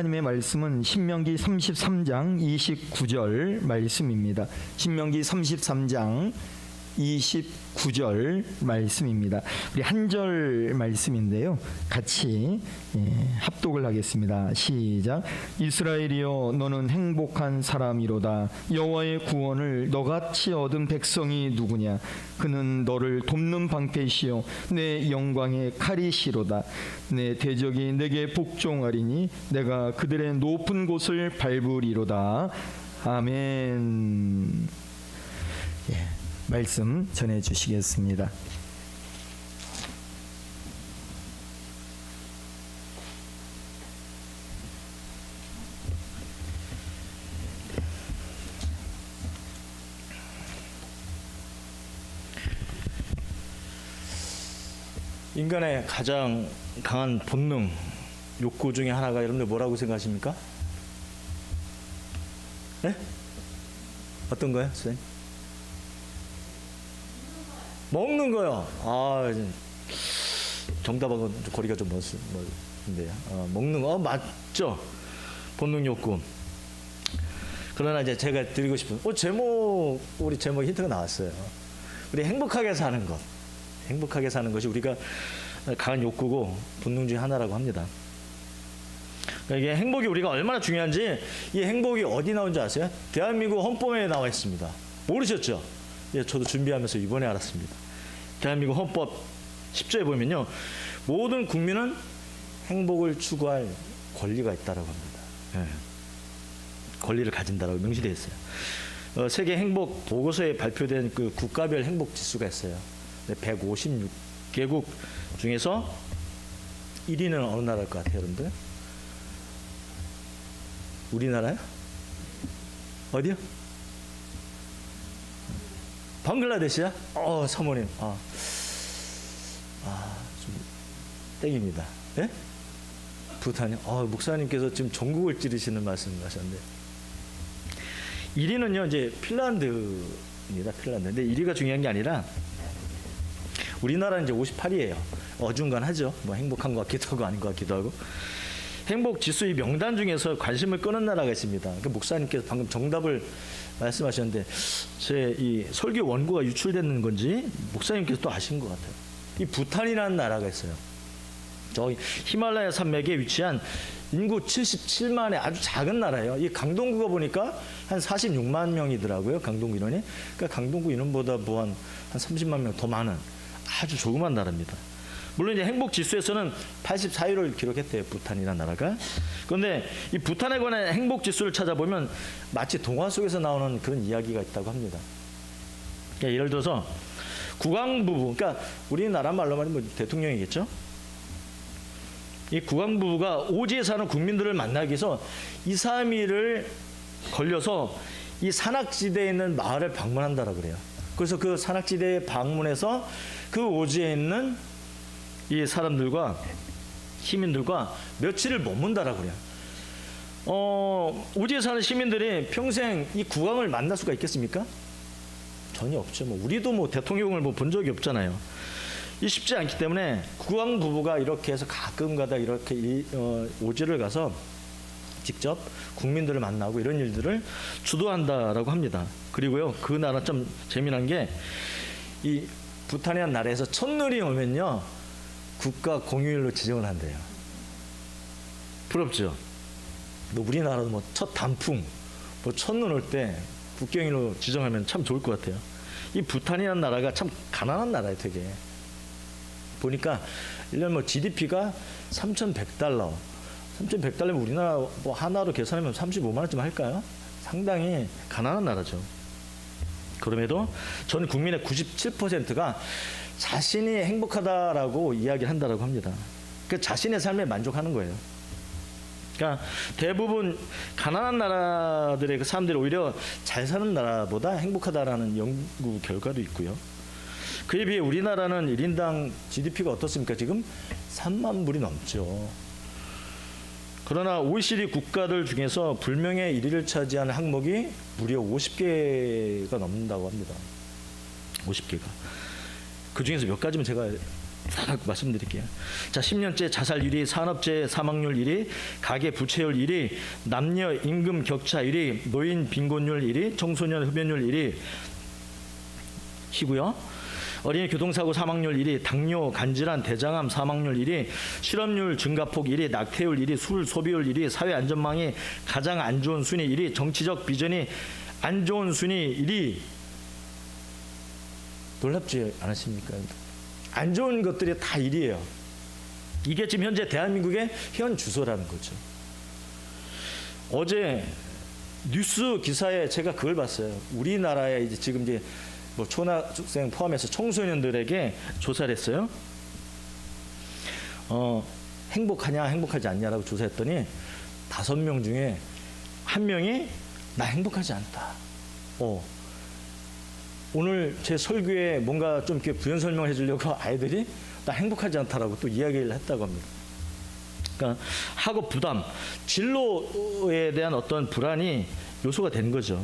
하나님의 말씀은 신명기 33장 29절 말씀입니다. 신명기 33장 29절 말씀입니다. 우리 한 절 말씀인데요. 같이 예, 합독을 하겠습니다. 시작. 이스라엘이여 너는 행복한 사람이로다. 여호와의 구원을 너같이 얻은 백성이 누구냐? 그는 너를 돕는 방패시요 내 영광의 칼이시로다. 내 대적이 내게 복종하리니 내가 그들의 높은 곳을 밟으리로다. 아멘. 예, 말씀 전해 주시겠습니다. 인간의 가장 강한 본능, 욕구 중에 하나가 여러분들 뭐라고 생각하십니까? 네? 어떤 거요, 선생님? 먹는 거요. 아, 정답하고 좀 거리가 좀 멀, 멀는데요. 어, 먹는 거, 어, 맞죠? 본능 욕구. 그러나 이제 제가 드리고 싶은, 어, 제목, 우리 제목 힌트가 나왔어요. 우리 행복하게 사는 것. 행복하게 사는 것이 우리가 강한 욕구고 본능 중에 하나라고 합니다. 그러니까 이게 행복이 우리가 얼마나 중요한지 이 행복이 어디 나온지 아세요? 대한민국 헌법에 나와 있습니다. 모르셨죠? 예, 저도 준비하면서 이번에 알았습니다. 대한민국 헌법 10조에 보면요. 모든 국민은 행복을 추구할 권리가 있다라고 합니다. 예. 권리를 가진다라고 명시되어 있어요. 어, 세계 행복 보고서에 발표된 그 국가별 행복 지수가 있어요. 156개국 중에서 1위는 어느 나라일 것 같아요, 여러분들? 우리나라요? 어디요? 방글라데시야? 어, 사모님. 아, 아, 좀 땡입니다. 예? 부탄이요? 어, 목사님께서 지금 전국을 찌르시는 말씀을 하셨는데. 1위는요, 이제 핀란드입니다, 핀란드. 근데 1위가 중요한 게 아니라 우리나라는 이제 58이에요. 어중간하죠. 뭐 행복한 것 같기도 하고 아닌 것 같기도 하고. 행복 지수의 명단 중에서 관심을 끄는 나라가 있습니다. 그 목사님께서 방금 정답을 말씀하셨는데 제 이 설교 원고가 유출되는 건지 목사님께서 또 아신 것 같아요. 이 부탄이라는 나라가 있어요. 저 히말라야 산맥에 위치한 인구 77만의 아주 작은 나라예요. 이 강동구가 보니까 한 46만 명이더라고요. 강동구 인원이. 그러니까 강동구 인원보다 뭐 한 한 30만 명 더 많은 아주 조그만 나라입니다. 물론 이제 행복 지수에서는 84위를 기록했대요. 부탄이라는 나라가. 그런데 이 부탄에 관한 행복 지수를 찾아보면 마치 동화 속에서 나오는 그런 이야기가 있다고 합니다. 그러니까 예를 들어서 국왕 부부, 그러니까 우리나라 말로 말하면 뭐 대통령이겠죠. 이 국왕 부부가 오지에 사는 국민들을 만나기 위해서 2, 3일을 걸려서 이 산악지대에 있는 마을을 방문한다라 그래요. 그래서 그 산악지대에 방문해서 그 오지에 있는 이 사람들과 시민들과 며칠을 머문다라 그래요. 어, 오지에 사는 시민들이 평생 이 국왕을 만날 수가 있겠습니까? 전혀 없죠. 뭐 우리도 뭐 대통령을 뭐 본 적이 없잖아요. 이 쉽지 않기 때문에 국왕 부부가 이렇게 해서 가끔가다 이렇게 이, 어, 오지를 가서 직접 국민들을 만나고 이런 일들을 주도한다라고 합니다. 그리고요 그 나라 좀 재미난 게 이 부탄이라는 나라에서 첫눈이 오면요 국가 공휴일로 지정을 한대요. 부럽죠? 뭐 우리나라도 뭐 첫 단풍, 뭐 첫눈 올 때 국경일로 지정하면 참 좋을 것 같아요. 이 부탄이라는 나라가 참 가난한 나라예요, 되게. 보니까 1년 뭐 GDP가 3,100달러. 3,100달러면 우리나라 뭐 하나로 계산하면 35만 원쯤 할까요? 상당히 가난한 나라죠. 그럼에도 전 국민의 97%가 자신이 행복하다라고 이야기를 한다라고 합니다. 그 자신의 삶에 만족하는 거예요. 그러니까 대부분 가난한 나라들의 그 사람들이 오히려 잘 사는 나라보다 행복하다라는 연구 결과도 있고요. 그에 비해 우리나라는 1인당 GDP가 어떻습니까? 지금 3만 불이 넘죠. 그러나 OECD 국가들 중에서 불명예 1위를 차지하는 항목이 무려 50개가 넘는다고 합니다. 50개가. 그 중에서 몇 가지만 제가 딱 말씀드릴게요. 자, 10년째 자살 1위, 산업재해 사망률 1위, 가계 부채율 1위, 남녀 임금 격차 1위, 노인 빈곤율 1위, 청소년 흡연율 1위. 시고요. 어린이 교통사고 사망률 1위, 당뇨, 간질환, 대장암 사망률 1위, 실업률 증가폭 1위, 낙태율 1위, 술 소비율 1위, 사회 안전망이 가장 안 좋은 순위 1위, 정치적 비전이 안 좋은 순위 1위. 놀랍지 않으십니까? 안 좋은 것들이 다 1위예요. 이게 지금 현재 대한민국의 현 주소라는 거죠. 어제 뉴스 기사에 제가 그걸 봤어요. 우리나라에 이제 지금 이제 뭐 초등학생 포함해서 청소년들에게 조사를 했어요. 어, 행복하냐 행복하지 않냐라고 조사했더니 다섯 명 중에 한 명이 나 행복하지 않다. 어. 오늘 제 설교에 뭔가 좀 이렇게 부연 설명해 주려고 아이들이 나 행복하지 않다라고 또 이야기를 했다고 합니다. 그러니까 학업 부담, 진로에 대한 어떤 불안이 요소가 되는 거죠.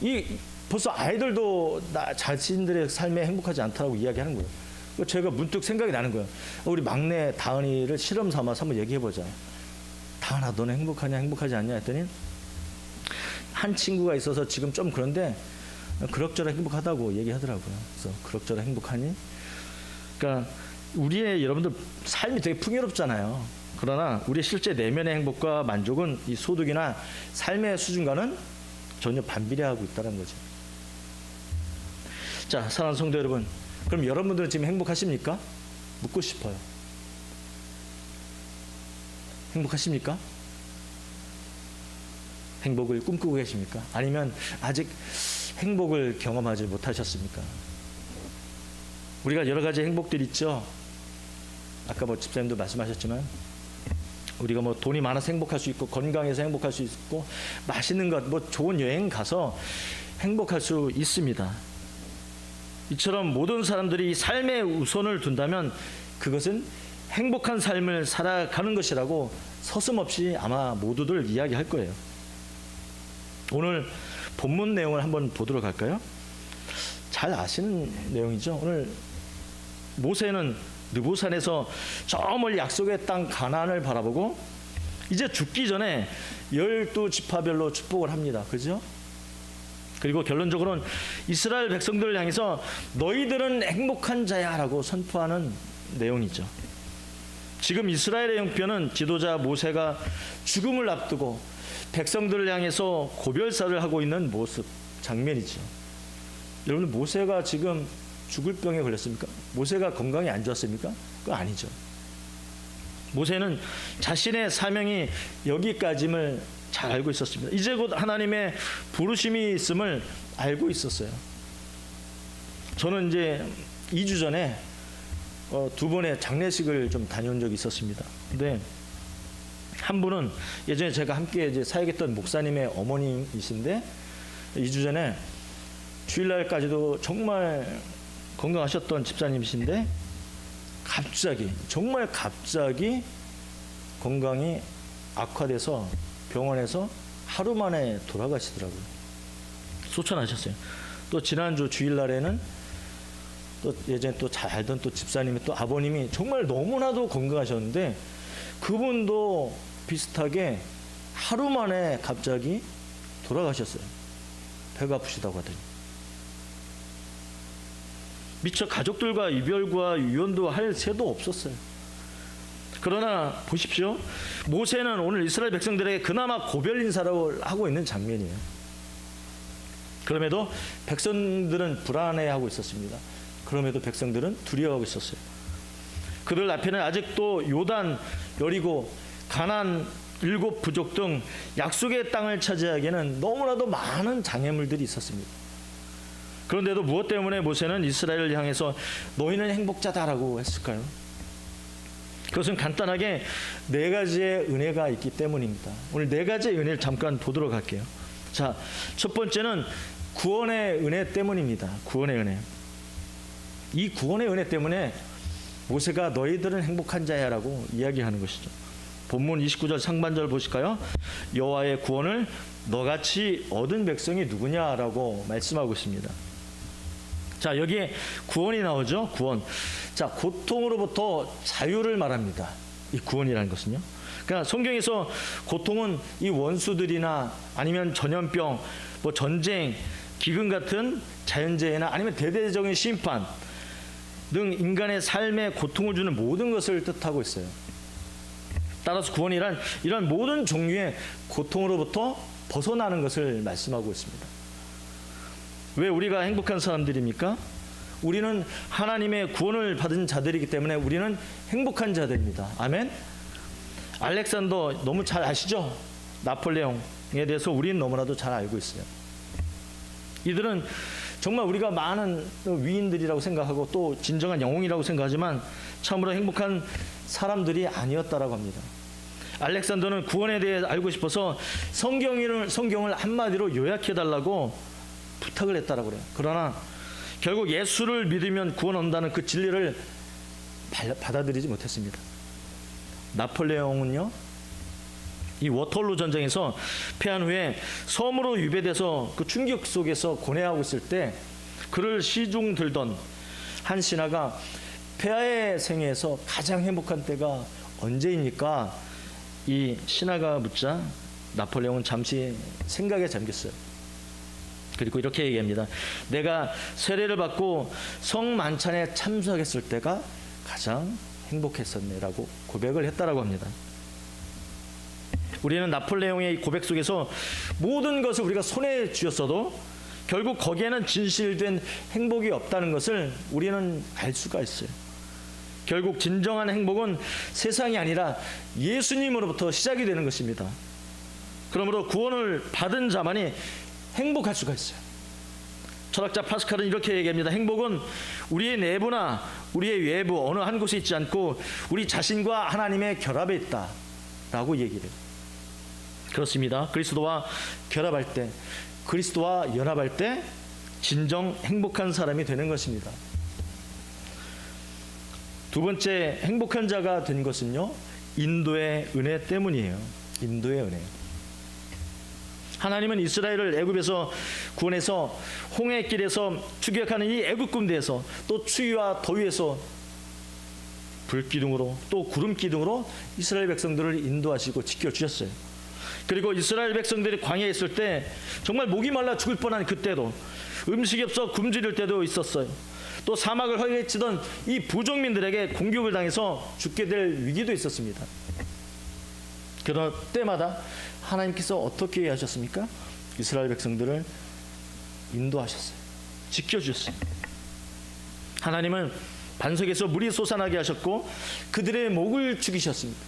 이 벌써 아이들도 나 자신들의 삶에 행복하지 않다라고 이야기하는 거예요. 그래서 제가 문득 생각이 나는 거예요. 우리 막내 다은이를 실험 삼아서 한번 얘기해 보자. 다은아, 너는 행복하냐, 행복하지 않냐 했더니 한 친구가 있어서 지금 좀 그런데 그럭저럭 행복하다고 얘기하더라고요. 그래서 그럭저럭 행복하니? 그러니까 우리의 여러분들 삶이 되게 풍요롭잖아요. 그러나 우리 실제 내면의 행복과 만족은 이 소득이나 삶의 수준과는 전혀 반비례하고 있다는 거죠. 자, 사랑하는 성도 여러분, 그럼 여러분들은 지금 행복하십니까? 묻고 싶어요. 행복하십니까? 행복을 꿈꾸고 계십니까? 아니면 아직 행복을 경험하지 못하셨습니까? 우리가 여러 가지 행복들 있죠. 아까 뭐 집사님도 말씀하셨지만 우리가 뭐 돈이 많아서 행복할 수 있고 건강해서 행복할 수 있고 맛있는 것 뭐 좋은 여행 가서 행복할 수 있습니다. 이처럼 모든 사람들이 이 삶의 우선을 둔다면 그것은 행복한 삶을 살아가는 것이라고 서슴없이 아마 모두들 이야기할 거예요. 오늘 본문 내용을 한번 보도록 할까요? 잘 아시는 내용이죠. 오늘 모세는 느보산에서 저 멀리 약속의 땅 가나안을 바라보고 이제 죽기 전에 열두 지파별로 축복을 합니다. 그죠? 그리고 결론적으로는 이스라엘 백성들을 향해서 너희들은 행복한 자야라고 선포하는 내용이죠. 지금 이스라엘의 형편은 지도자 모세가 죽음을 앞두고 백성들을 향해서 고별사를 하고 있는 모습 장면이죠. 여러분 모세가 지금 죽을 병에 걸렸습니까? 모세가 건강이 안 좋았습니까? 그거 아니죠. 모세는 자신의 사명이 여기까지임을 잘 알고 있었습니다. 이제 곧 하나님의 부르심이 있음을 알고 있었어요. 저는 이제 2주 전에 어, 두 번의 장례식을 좀 다녀온 적이 있었습니다. 근데 한 분은 예전에 제가 함께 이제 사역했던 목사님의 어머님이신데 2주 전에 주일날까지도 정말 건강하셨던 집사님이신데 갑자기 정말 갑자기 건강이 악화돼서 병원에서 하루 만에 돌아가시더라고요. 소천하셨어요. 또 지난주 주일날에는 또 예전에 또 잘 알던 또 집사님이 또 아버님이 정말 너무나도 건강하셨는데 그분도 비슷하게 하루 만에 갑자기 돌아가셨어요. 배가 아프시다고 하더니. 미처 가족들과 이별과 유연도 할 새도 없었어요. 그러나 보십시오. 모세는 오늘 이스라엘 백성들에게 그나마 고별 인사를 하고 있는 장면이에요. 그럼에도 백성들은 불안해하고 있었습니다. 그럼에도 백성들은 두려워하고 있었어요. 그들 앞에는 아직도 요단, 여리고, 가난, 일곱 부족 등 약속의 땅을 차지하기에는 너무나도 많은 장애물들이 있었습니다. 그런데도 무엇 때문에 모세는 이스라엘을 향해서 너희는 행복자다라고 했을까요? 그것은 간단하게 네 가지의 은혜가 있기 때문입니다. 오늘 네 가지의 은혜를 잠깐 보도록 할게요. 자, 첫 번째는 구원의 은혜 때문입니다. 구원의 은혜. 이 구원의 은혜 때문에 모세가 너희들은 행복한 자야라고 이야기하는 것이죠. 본문 29절 상반절 보실까요? 여호와의 구원을 너같이 얻은 백성이 누구냐라고 말씀하고 있습니다. 자, 여기에 구원이 나오죠. 구원. 자, 고통으로부터 자유를 말합니다. 이 구원이라는 것은요. 그러니까 성경에서 고통은 이 원수들이나 아니면 전염병, 뭐 전쟁, 기근 같은 자연재해나 아니면 대대적인 심판 등 인간의 삶에 고통을 주는 모든 것을 뜻하고 있어요. 따라서 구원이란 이런 모든 종류의 고통으로부터 벗어나는 것을 말씀하고 있습니다. 왜 우리가 행복한 사람들입니까? 우리는 하나님의 구원을 받은 자들이기 때문에 우리는 행복한 자들입니다. 아멘. 알렉산더 너무 잘 아시죠? 나폴레옹에 대해서 우리는 너무나도 잘 알고 있어요. 이들은 정말 우리가 많은 위인들이라고 생각하고 또 진정한 영웅이라고 생각하지만 참으로 행복한 사람들이 아니었다라고 합니다. 알렉산더는 구원에 대해 알고 싶어서 성경을 성경을 한마디로 요약해 달라고 부탁을 했다라고 그래요. 그러나 결국 예수를 믿으면 구원 온다는 그 진리를 발- 받아들이지 못했습니다. 나폴레옹은요. 이 워털루 전쟁에서 패한 후에 섬으로 유배돼서 그 충격 속에서 고뇌하고 있을 때 그를 시중 들던 한 신하가 폐하의 생애에서 가장 행복한 때가 언제입니까? 이 신하가 묻자 나폴레옹은 잠시 생각에 잠겼어요. 그리고 이렇게 얘기합니다. 내가 세례를 받고 성만찬에 참석했을 때가 가장 행복했었네라고 고백을 했다라고 합니다. 우리는 나폴레옹의 이 고백 속에서 모든 것을 우리가 손에 쥐었어도 결국 거기에는 진실된 행복이 없다는 것을 우리는 알 수가 있어요. 결국 진정한 행복은 세상이 아니라 예수님으로부터 시작이 되는 것입니다. 그러므로 구원을 받은 자만이 행복할 수가 있어요. 철학자 파스칼은 이렇게 얘기합니다. 행복은 우리의 내부나 우리의 외부 어느 한 곳에 있지 않고 우리 자신과 하나님의 결합에 있다라고 얘기를 해요. 그렇습니다. 그리스도와 결합할 때, 그리스도와 연합할 때 진정 행복한 사람이 되는 것입니다. 두 번째 행복한 자가 된 것은요. 인도의 은혜 때문이에요. 인도의 은혜. 하나님은 이스라엘을 애굽에서 구원해서 홍해 길에서 추격하는 이 애굽 군대에서 또 추위와 더위에서 불기둥으로 또 구름 기둥으로 이스라엘 백성들을 인도하시고 지켜 주셨어요. 그리고 이스라엘 백성들이 광야에 있을 때 정말 목이 말라 죽을 뻔한 그때도 음식이 없어 굶주릴 때도 있었어요. 또 사막을 허리치던 이 부족민들에게 공격을 당해서 죽게 될 위기도 있었습니다. 그럴 때마다 하나님께서 어떻게 하셨습니까? 이스라엘 백성들을 인도하셨어요. 지켜주셨어요. 하나님은 반석에서 물이 솟아나게 하셨고 그들의 목을 죽이셨습니다.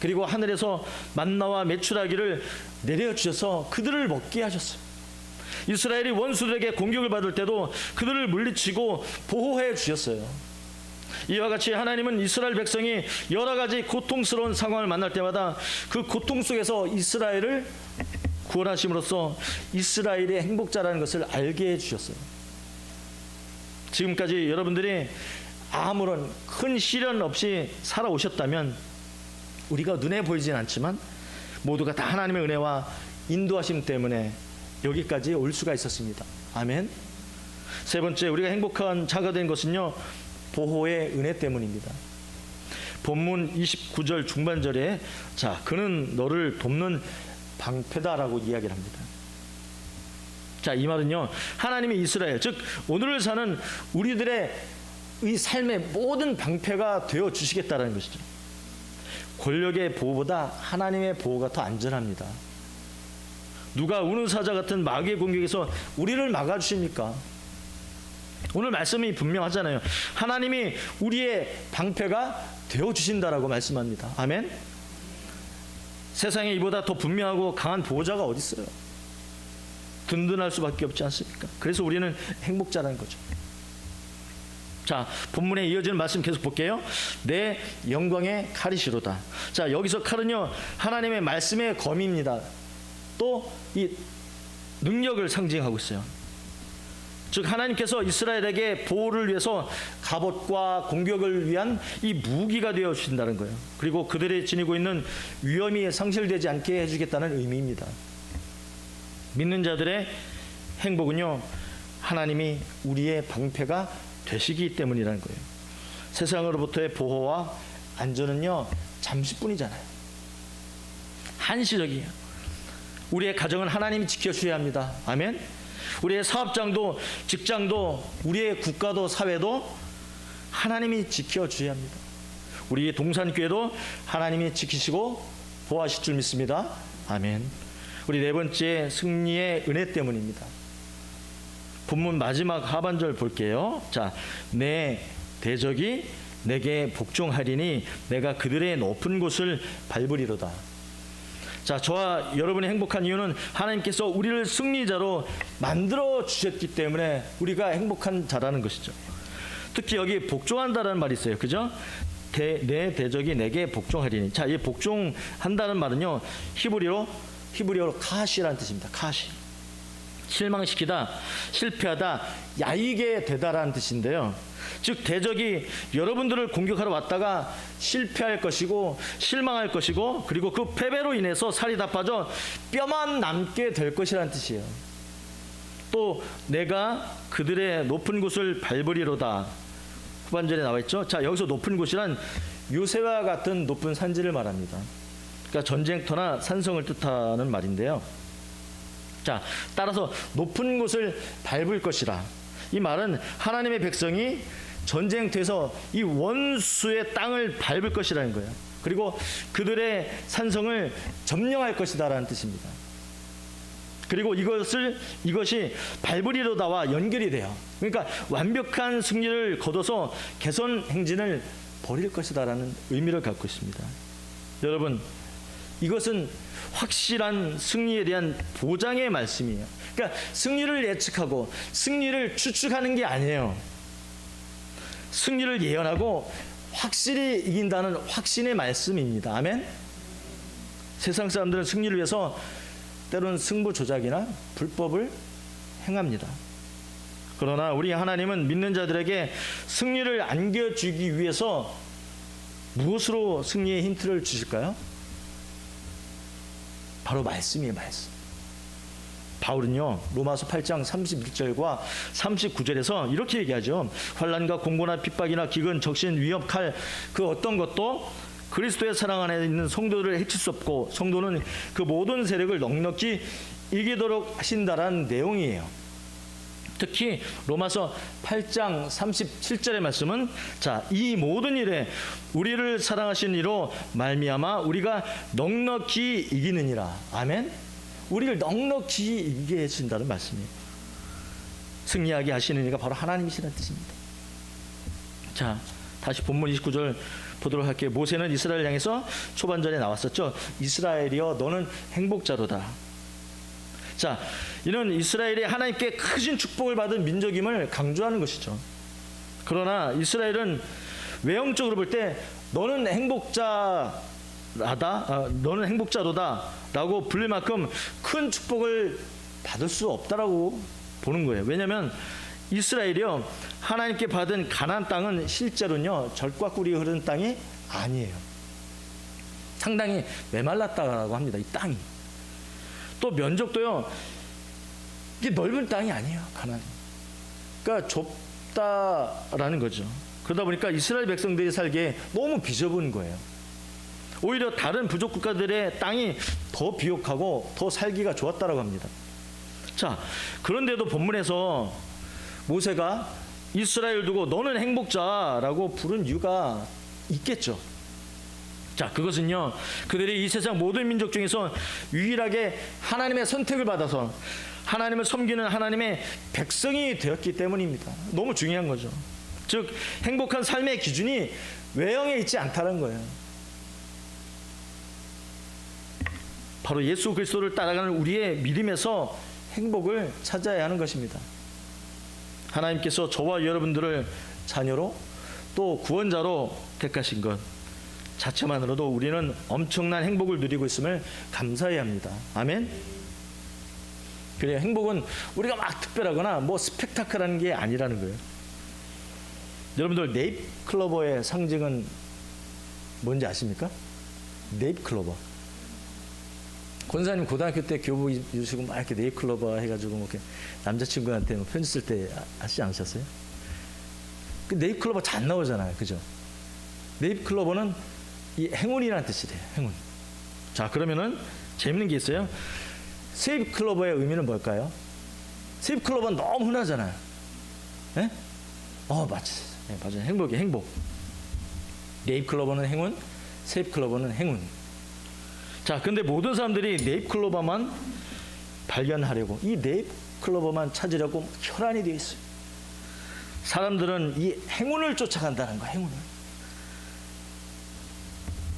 그리고 하늘에서 만나와 메추라기를 내려 주셔서 그들을 먹게 하셨어요. 이스라엘이 원수들에게 공격을 받을 때도 그들을 물리치고 보호해 주셨어요. 이와 같이 하나님은 이스라엘 백성이 여러 가지 고통스러운 상황을 만날 때마다 그 고통 속에서 이스라엘을 구원하심으로써 이스라엘의 행복자라는 것을 알게 해 주셨어요. 지금까지 여러분들이 아무런 큰 시련 없이 살아오셨다면 우리가 눈에 보이진 않지만 모두가 다 하나님의 은혜와 인도하심 때문에 여기까지 올 수가 있었습니다. 아멘. 세 번째 우리가 행복한 자가 된 것은요 보호의 은혜 때문입니다. 본문 29절 중반절에 자 그는 너를 돕는 방패다라고 이야기를 합니다. 자 이 말은요 하나님이 이스라엘 즉 오늘을 사는 우리들의 이 삶의 모든 방패가 되어 주시겠다라는 것이죠. 권력의 보호보다 하나님의 보호가 더 안전합니다. 누가 우는 사자 같은 마귀의 공격에서 우리를 막아 주십니까? 오늘 말씀이 분명하잖아요. 하나님이 우리의 방패가 되어 주신다라고 말씀합니다. 아멘. 세상에 이보다 더 분명하고 강한 보호자가 어디 있어요? 든든할 수밖에 없지 않습니까? 그래서 우리는 행복자라는 거죠. 자, 본문에 이어지는 말씀 계속 볼게요. 내 영광의 칼이시로다. 자, 여기서 칼은요, 하나님의 말씀의 검입니다. 또 이 능력을 상징하고 있어요. 즉 하나님께서 이스라엘에게 보호를 위해서 갑옷과 공격을 위한 이 무기가 되어 주신다는 거예요. 그리고 그들이 지니고 있는 위험이 상실되지 않게 해주겠다는 의미입니다. 믿는 자들의 행복은요 하나님이 우리의 방패가 되시기 때문이라는 거예요. 세상으로부터의 보호와 안전은요 잠시뿐이잖아요. 한시적이에요. 우리의 가정은 하나님이 지켜주셔야 합니다. 아멘. 우리의 사업장도 직장도 우리의 국가도 사회도 하나님이 지켜 주셔야 합니다. 우리 동산교회도 하나님이 지키시고 보호하실 줄 믿습니다. 아멘. 우리 네 번째 승리의 은혜 때문입니다. 본문 마지막 하반절 볼게요. 자, 내 대적이 내게 복종하리니 내가 그들의 높은 곳을 밟으리로다. 자, 저와 여러분이 행복한 이유는 하나님께서 우리를 승리자로 만들어 주셨기 때문에 우리가 행복한 자라는 것이죠. 특히 여기 복종한다라는 말이 있어요. 그죠? 대, 내 대적이 내게 복종하리니. 자, 이 복종한다는 말은요. 히브리어로 히브리어로 카시라는 뜻입니다. 카시. 실망시키다, 실패하다, 야이게 되다라는 뜻인데요. 즉 대적이 여러분들을 공격하러 왔다가 실패할 것이고 실망할 것이고 그리고 그 패배로 인해서 살이 다 빠져 뼈만 남게 될 것이라는 뜻이에요. 또 내가 그들의 높은 곳을 밟으리로다. 후반절에 나와 있죠. 자, 여기서 높은 곳이란 요새와 같은 높은 산지를 말합니다. 그러니까 전쟁터나 산성을 뜻하는 말인데요. 자, 따라서 높은 곳을 밟을 것이라. 이 말은 하나님의 백성이 전쟁터에서 이 원수의 땅을 밟을 것이라는 거예요. 그리고 그들의 산성을 점령할 것이다라는 뜻입니다. 그리고 이것을 이것이 밟으리로다와 연결이 돼요. 그러니까 완벽한 승리를 거둬서 개선 행진을 벌일 것이다라는 의미를 갖고 있습니다. 여러분, 이것은 확실한 승리에 대한 보장의 말씀이에요. 그러니까 승리를 예측하고 승리를 추측하는 게 아니에요. 승리를 예언하고 확실히 이긴다는 확신의 말씀입니다. 아멘. 세상 사람들은 승리를 위해서 때로는 승부 조작이나 불법을 행합니다. 그러나 우리 하나님은 믿는 자들에게 승리를 안겨주기 위해서 무엇으로 승리의 힌트를 주실까요? 바로 말씀이에요, 말씀. 바울은요 로마서 8장 31절과 39절에서 이렇게 얘기하죠. 환란과 공고나 핍박이나 기근, 적신, 위협, 칼 그 어떤 것도 그리스도의 사랑 안에 있는 성도들을 해칠 수 없고 성도는 그 모든 세력을 넉넉히 이기도록 하신다라는 내용이에요. 특히 로마서 8장 37절의 말씀은 자, 이 모든 일에 우리를 사랑하신 이로 말미암아 우리가 넉넉히 이기느니라. 아멘. 우리를 넉넉히 이기게 해 주신다는 말씀이에요. 승리하게 하시는 이가 바로 하나님이시라는 뜻입니다. 자, 다시 본문 29절 보도록 할게요. 모세는 이스라엘 향해서 초반전에 나왔었죠. 이스라엘이여 너는 행복자로다. 자, 이는 이스라엘이 하나님께 크신 축복을 받은 민족임을 강조하는 것이죠. 그러나 이스라엘은 외형적으로 볼 때 너는 행복자라다, 아, 너는 행복자로다라고 불릴 만큼 큰 축복을 받을 수 없다라고 보는 거예요. 왜냐하면 이스라엘이요 하나님께 받은 가나안 땅은 실제로는요 절과 꿀이 흐르는 땅이 아니에요. 상당히 메말랐다라고 합니다. 이 땅이. 또 면적도요 이게 넓은 땅이 아니에요 가나안. 그러니까 좁다라는 거죠. 그러다 보니까 이스라엘 백성들이 살기에 너무 비좁은 거예요. 오히려 다른 부족 국가들의 땅이 더 비옥하고 더 살기가 좋았다라고 합니다. 자, 그런데도 본문에서 모세가 이스라엘 두고 너는 행복자라고 부른 이유가 있겠죠. 자, 그것은요, 그들이 이 세상 모든 민족 중에서 유일하게 하나님의 선택을 받아서 하나님을 섬기는 하나님의 백성이 되었기 때문입니다. 너무 중요한 거죠. 즉, 행복한 삶의 기준이 외형에 있지 않다는 거예요. 바로 예수 그리스도를 따라가는 우리의 믿음에서 행복을 찾아야 하는 것입니다. 하나님께서 저와 여러분들을 자녀로 또 구원자로 택하신 것 자체만으로도 우리는 엄청난 행복을 누리고 있음을 감사해야 합니다. 아멘. 그래요. 행복은 우리가 막 특별하거나 뭐 스펙타클한 게 아니라는 거예요. 여러분들 네잎 클로버의 상징은 뭔지 아십니까? 네잎 클로버. 권사님 고등학교 때 교복 입으시고 막 이렇게 네이클로버 해가지고 뭐 이렇게 남자친구한테 뭐 편지 쓸 때 하시지 않으셨어요? 그 네이클로버 잘 나오잖아요, 그죠? 네이클로버는 이 행운이라는 뜻이래요, 행운. 자, 그러면은 재밌는 게 있어요. 세이브클로버의 의미는 뭘까요? 세이브클로버는 너무 흔하잖아요. 예? 어, 맞지. 네, 맞아요. 행복이 행복. 네이클로버는 행운, 세이브클로버는 행운. 자, 근데 모든 사람들이 네잎 클로버만 발견하려고 이 네잎 클로버만 찾으려고 혈안이 되어 있어요. 사람들은 이 행운을 쫓아간다는 거야, 행운을.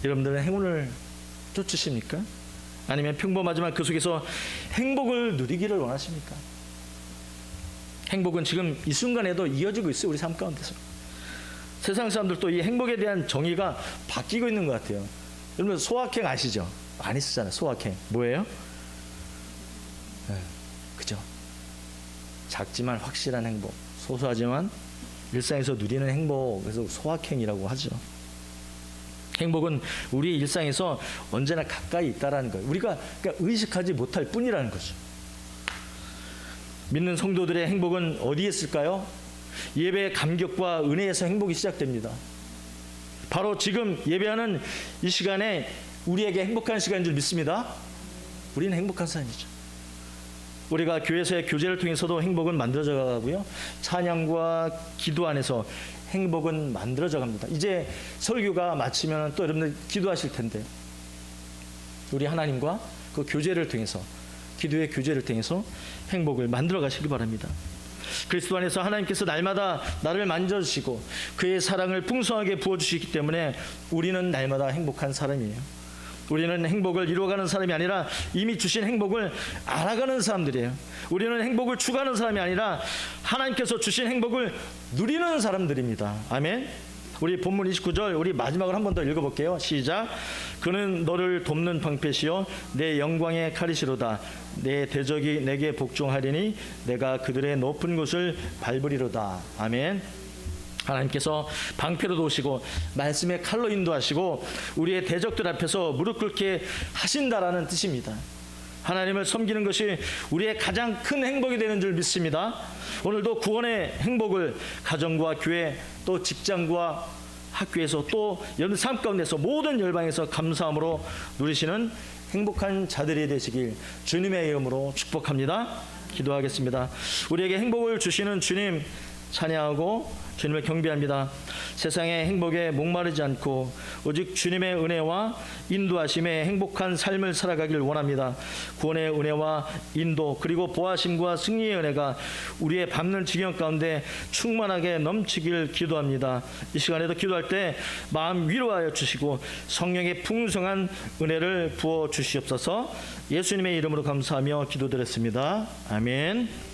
여러분들은 행운을 쫓으십니까? 아니면 평범하지만 그 속에서 행복을 누리기를 원하십니까? 행복은 지금 이 순간에도 이어지고 있어요, 우리 삶 가운데서. 세상 사람들도 이 행복에 대한 정의가 바뀌고 있는 것 같아요. 여러분 소확행 아시죠? 많이 쓰잖아요. 소확행 뭐예요? 네, 그죠? 작지만 확실한 행복, 소소하지만 일상에서 누리는 행복, 그래서 소확행이라고 하죠. 행복은 우리 일상에서 언제나 가까이 있다라는 거예요. 우리가 그러니까 의식하지 못할 뿐이라는 거죠. 믿는 성도들의 행복은 어디에 있을까요? 예배의 감격과 은혜에서 행복이 시작됩니다. 바로 지금 예배하는 이 시간에 우리에게 행복한 시간인 줄 믿습니다. 우리는 행복한 사람이죠. 우리가 교회에서의 교제를 통해서도 행복은 만들어져 가고요. 찬양과 기도 안에서 행복은 만들어져 갑니다. 이제 설교가 마치면 또 여러분들 기도하실 텐데 우리 하나님과 그 교제를 통해서 기도의 교제를 통해서 행복을 만들어 가시기 바랍니다. 그리스도 안에서 하나님께서 날마다 나를 만져주시고 그의 사랑을 풍성하게 부어주시기 때문에 우리는 날마다 행복한 사람이에요. 우리는 행복을 이루어가는 사람이 아니라 이미 주신 행복을 알아가는 사람들이에요. 우리는 행복을 추구하는 사람이 아니라 하나님께서 주신 행복을 누리는 사람들입니다. 아멘. 우리 본문 29절 우리 마지막으로 한 번 더 읽어볼게요. 시작. 그는 너를 돕는 방패시요 내 영광의 칼이시로다. 내 대적이 내게 복종하리니 내가 그들의 높은 곳을 밟으리로다. 아멘. 하나님께서 방패로 도우시고 말씀의 칼로 인도하시고 우리의 대적들 앞에서 무릎 꿇게 하신다라는 뜻입니다. 하나님을 섬기는 것이 우리의 가장 큰 행복이 되는 줄 믿습니다. 오늘도 구원의 행복을 가정과 교회 또 직장과 학교에서 또 여러분 삶 가운데서 모든 열방에서 감사함으로 누리시는 행복한 자들이 되시길 주님의 이름으로 축복합니다. 기도하겠습니다. 우리에게 행복을 주시는 주님 찬양하고 주님을 경배합니다. 세상의 행복에 목마르지 않고 오직 주님의 은혜와 인도하심에 행복한 삶을 살아가길 원합니다. 구원의 은혜와 인도 그리고 보하심과 승리의 은혜가 우리의 밟는 지경 가운데 충만하게 넘치길 기도합니다. 이 시간에도 기도할 때 마음 위로하여 주시고 성령의 풍성한 은혜를 부어 주시옵소서. 예수님의 이름으로 감사하며 기도드렸습니다. 아멘.